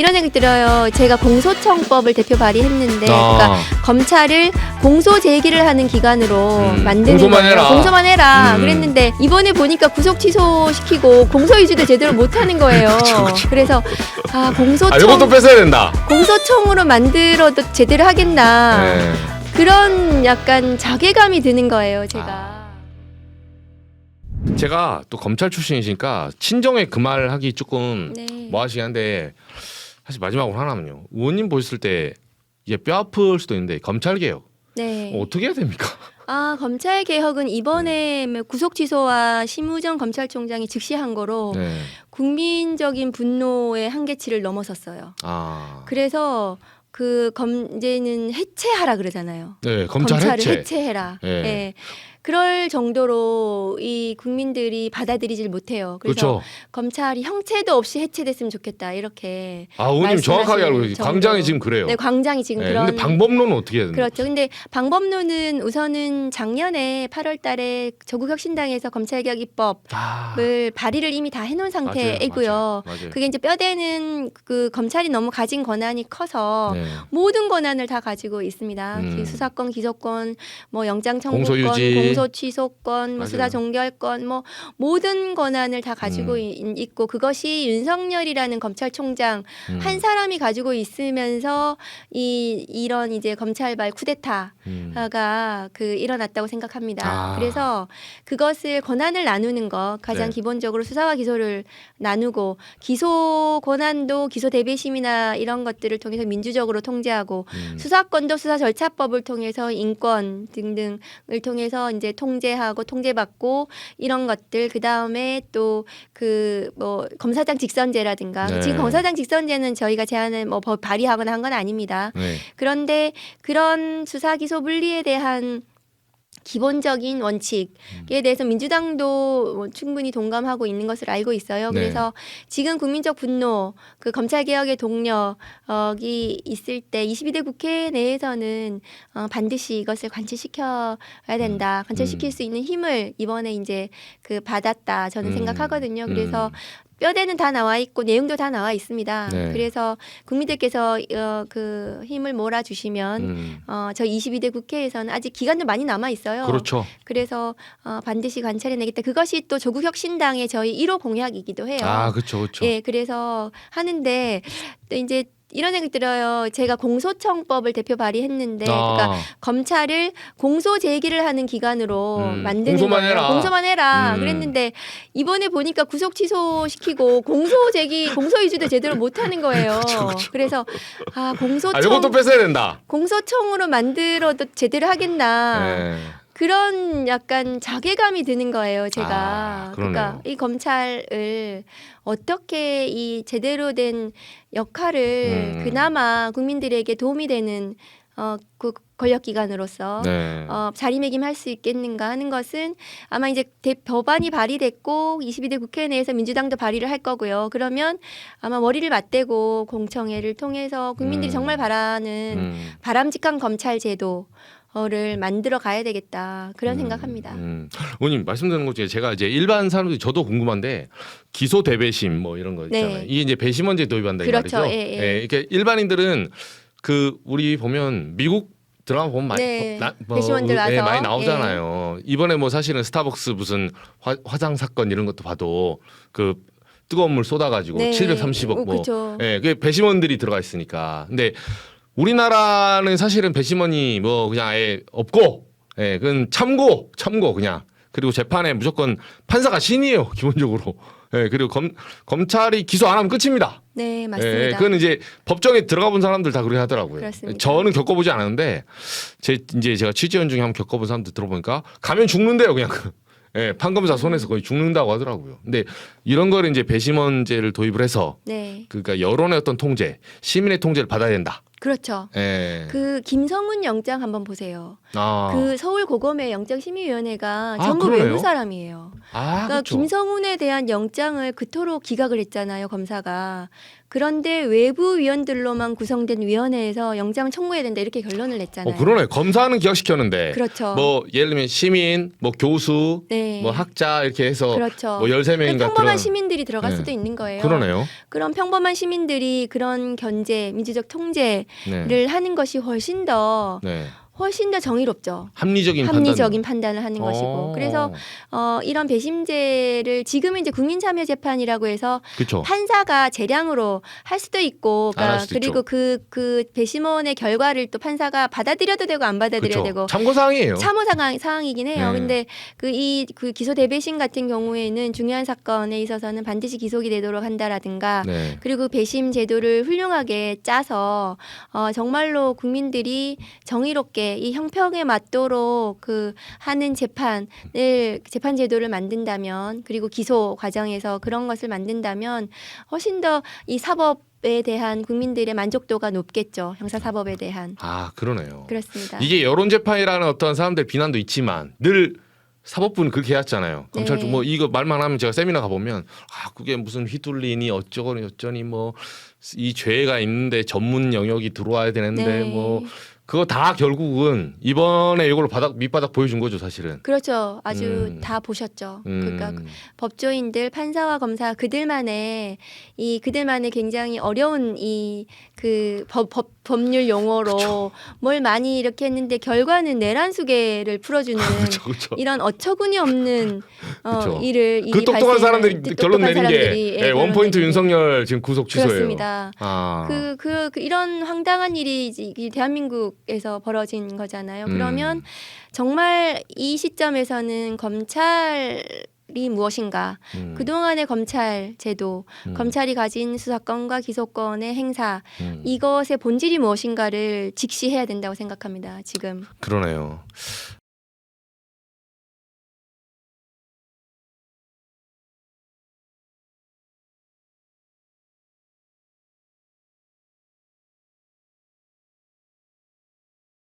이런 생각 들어요. 제가 공소청법을 대표 발의했는데, 아. 그러니까 검찰을 공소 제기를 하는 기관으로 음, 만드는 공소만 거예요. 해라. 공소만 해라. 음. 그랬는데 이번에 보니까 구속 취소시키고 공소 유지도 제대로 못 하는 거예요. 그쵸, 그쵸. 래서아 아, 공소청 이것도 뺏어야 된다. 공소청으로 만들어도 제대로 하겠나 네. 그런 약간 자괴감이 드는 거예요. 제가. 제가 또 검찰 출신이시니까 친정에 그 말 하기 조금 네. 뭐 하시긴 한데 사실 마지막으로 하나면요. 의원님 보셨을 때 이게 뼈 아플 수도 있는데 검찰 개혁 네. 어, 어떻게 해야 됩니까? 아 검찰 개혁은 이번에 뭐 구속 취소와 심우정 검찰총장이 즉시한 거로 네. 국민적인 분노의 한계치를 넘어섰어요. 아. 그래서 그 검제는 해체하라 그러잖아요. 네, 검찰 검찰을 해체. 해라 예. 예. 그럴 정도로 이 국민들이 받아들이질 못해요. 그래서 그렇죠. 검찰이 형체도 없이 해체됐으면 좋겠다 이렇게. 아, 의원님 정확하게 알고 계세요. 광장이 지금 그래요. 네, 광장이 지금 네, 그런. 근데 방법론은 어떻게 해야 되나? 그렇죠. 근데 방법론은 우선은 작년에 8월달에 조국혁신당에서 검찰개혁 입법을 아, 발의를 이미 다 해놓은 상태이고요. 맞아요, 맞아요. 그게 이제 뼈대는 그 검찰이 너무 가진 권한이 커서 네. 모든 권한을 다 가지고 있습니다. 음. 기- 수사권, 기소권, 뭐 영장 청구권, 공소유지. 공소 취소권, 뭐 맞아요. 수사 종결권, 뭐 모든 권한을 다 가지고 음. 이- 있고 그것이 윤석열이라는 검찰총장 음, 한 사람이 가지고 있으면서 이 이런 이제 검찰발 쿠데타가 음. 그 일어났다고 생각합니다. 아. 그래서 그것을 권한을 나누는 것 가장 네. 기본적으로 수사와 기소를 나누고 기소 권한도 기소 대배심이나 이런 것들을 통해서 민주적으로 통제하고 음. 수사권도 수사 절차법을 통해서 인권 등등을 통해서 이제 통제하고 통제받고 이런 것들 그 다음에 또 그 뭐 검사장 직선제라든가 네. 지금 검사장 직선제는 저희가 제안을 뭐법 발의하거나 한 건 아닙니다. 네. 그런데 그런 수사 기소 분리에 대한 기본적인 원칙에 음. 대해서 민주당도 뭐 충분히 동감하고 있는 것을 알고 있어요. 네. 그래서 지금 국민적 분노, 그 검찰 개혁의 동력이 있을 때 22대 국회 내에서는 어, 반드시 이것을 관철시켜야 된다. 관철시킬 음. 수 있는 힘을 이번에 이제 그 받았다. 저는 음. 생각하거든요. 그래서 음. 뼈대는 다 나와 있고 내용도 다 나와 있습니다. 네. 그래서 국민들께서 어, 그 힘을 몰아주시면 음. 어, 저 22대 국회에서는 아직 기간도 많이 남아 있어요. 그렇죠. 그래서 어, 반드시 관찰해내겠다. 그것이 또 조국 혁신당의 저희 1호 공약이기도 해요. 아, 그렇죠, 그렇죠. 예, 그래서 하는데 또 이제 이런 생각 들어요. 제가 공소청법을 대표 발의했는데, 그러니까 아, 검찰을 공소 제기를 하는 기관으로 음, 만드는 공소만 거예요. 해라. 공소만 해라. 음. 그랬는데 이번에 보니까 구속 취소시키고 공소 제기, 공소 유지도 제대로 못 하는 거예요. 그쵸, 그쵸. 래서아 공소청 아, 이것도 뺏어야 된다. 공소청으로 만들어도 제대로 하겠나 네. 그런 약간 자괴감이 드는 거예요 제가 아. 그러니까 이 검찰을 어떻게 이 제대로 된 역할을 음. 그나마 국민들에게 도움이 되는 어 그 권력기관으로서 네. 어, 자리매김할 수 있겠는가 하는 것은 아마 이제 대, 법안이 발의됐고 22대 국회 내에서 민주당도 발의를 할 거고요. 그러면 아마 머리를 맞대고 공청회를 통해서 국민들이 음. 정말 바라는 음. 바람직한 검찰 제도 를 만들어 가야 되겠다 그런 음, 생각합니다. 음. 의원님 말씀드린 것 중에 제가 이제 일반 사람들이 저도 궁금한데 기소 대배심 뭐 이런 거 있잖아요. 네. 이게 이제 배심원제 도입한다 그렇죠. 이 말이죠. 예, 예. 이렇게 일반인들은 그 우리 보면 미국 드라마 보면 많이 네. 나- 뭐, 배심원들 예, 와서. 많이 나오잖아요. 이번에 뭐 사실은 스타벅스 무슨 화, 화장 사건 이런 것도 봐도 그 뜨거운 물 쏟아가지고 네. 730억 어, 뭐 그쵸. 예, 그게 배심원들이 들어가 있으니까. 근데 우리나라는 사실은 배심원이 뭐 그냥 아예 없고, 예, 그건 참고, 참고 그냥. 그리고 재판에 무조건 판사가 신이에요, 기본적으로. 예, 그리고 검, 검찰이 기소 안 하면 끝입니다. 네 예, 맞습니다. 그건 이제 법정에 들어가 본 사람들 다 그렇게 하더라고요. 그렇습니다. 저는 겪어보지 않았는데, 제, 이제 제가 취재원 중에 한번 겪어본 사람들 들어보니까 가면 죽는데요, 그냥. 예, 판검사 손에서 거의 죽는다고 하더라고요. 근데 이런 거를 이제 배심원제를 도입을 해서 네. 그러니까 여론의 어떤 통제, 시민의 통제를 받아야 된다. 그렇죠. 예. 그 김성훈 영장 한번 보세요. 아. 그 서울 고검의 영장심의위원회가 아, 전부 그러네요? 외부 사람이에요. 아, 그러니까 그렇죠. 김성훈에 대한 영장을 그토록 기각을 했잖아요, 검사가. 그런데 외부 위원들로만 구성된 위원회에서 영장 청구해야 된다 이렇게 결론을 냈잖아요. 어, 그러네. 검사는 기각시켰는데. 그렇죠. 뭐 예를 들면 시민, 뭐 교수, 네. 뭐 학자 이렇게 해서 그렇죠. 뭐 13명인가 평범한 들어 시민들이 들어갈 네. 수도 있는 거예요. 그러네요. 그럼 평범한 시민들이 그런 견제, 민주적 통제를 네. 하는 것이 훨씬 더 네. 훨씬 더 정의롭죠. 합리적인 합리적인 판단. 판단을 하는 것이고. 어. 그래서 어, 이런 배심제를 지금은 이제 국민참여재판이라고 해서 그렇죠. 판사가 재량으로 할 수도 있고, 그러니까 수도 그리고 있죠. 그, 그 배심원의 결과를 또 판사가 받아들여도 되고 안 받아들여도 그렇죠. 되고. 참고 사항이에요. 참호 상황, 상황이긴 해요. 네. 근데 그 이 그 기소 대배심 같은 경우에는 중요한 사건에 있어서는 반드시 기소가 되도록 한다라든가 네. 그리고 배심 제도를 훌륭하게 짜서 어, 정말로 국민들이 정의롭게 이 형평에 맞도록 그 하는 재판을 재판 제도를 만든다면 그리고 기소 과정에서 그런 것을 만든다면 훨씬 더 이 사법 에 대한 국민들의 만족도가 높겠죠 형사 사법에 대한 아, 그러네요. 그렇습니다. 이게 여론 재판이라는 어떤 사람들 비난도 있지만 늘 사법부는 그렇게 해왔잖아요. 검찰 네. 쪽뭐 이거 말만 하면 제가 세미나 가 보면 아 그게 무슨 휘둘리니 어쩌고니 어쩌니 뭐 이 죄가 있는데 전문 영역이 들어와야 되는데 네. 뭐 그거 다 결국은 이번에 이걸로 바닥 밑바닥 보여준 거죠 사실은. 그렇죠. 아주 음. 다 보셨죠. 음, 그러니까 법조인들, 판사와 검사 그들만의 이 그들만의 굉장히 어려운 이 그 법, 법 법률 용어로 뭘 많이 이렇게 했는데 결과는 내란수계를 풀어주는 그렇죠, 그렇죠. 이런 어처구니 없는 어, 그쵸. 일을 그 똑똑한 사람들이 똑똑한 결론 내린 게 예, 예, 원포인트. 윤석열 지금 구속 취소예요. 그렇습니다. 아. 그, 그, 그 이런 황당한 일이 대한민국에서 벌어진 거잖아요. 그러면 음, 정말 이 시점에서는 검찰 이 무엇인가? 음, 그동안의 검찰 제도, 음, 검찰이 가진 수사권과 기소권의 행사, 음. 이것의 본질이 무엇인가를 직시해야 된다고 생각합니다. 지금. 그러네요.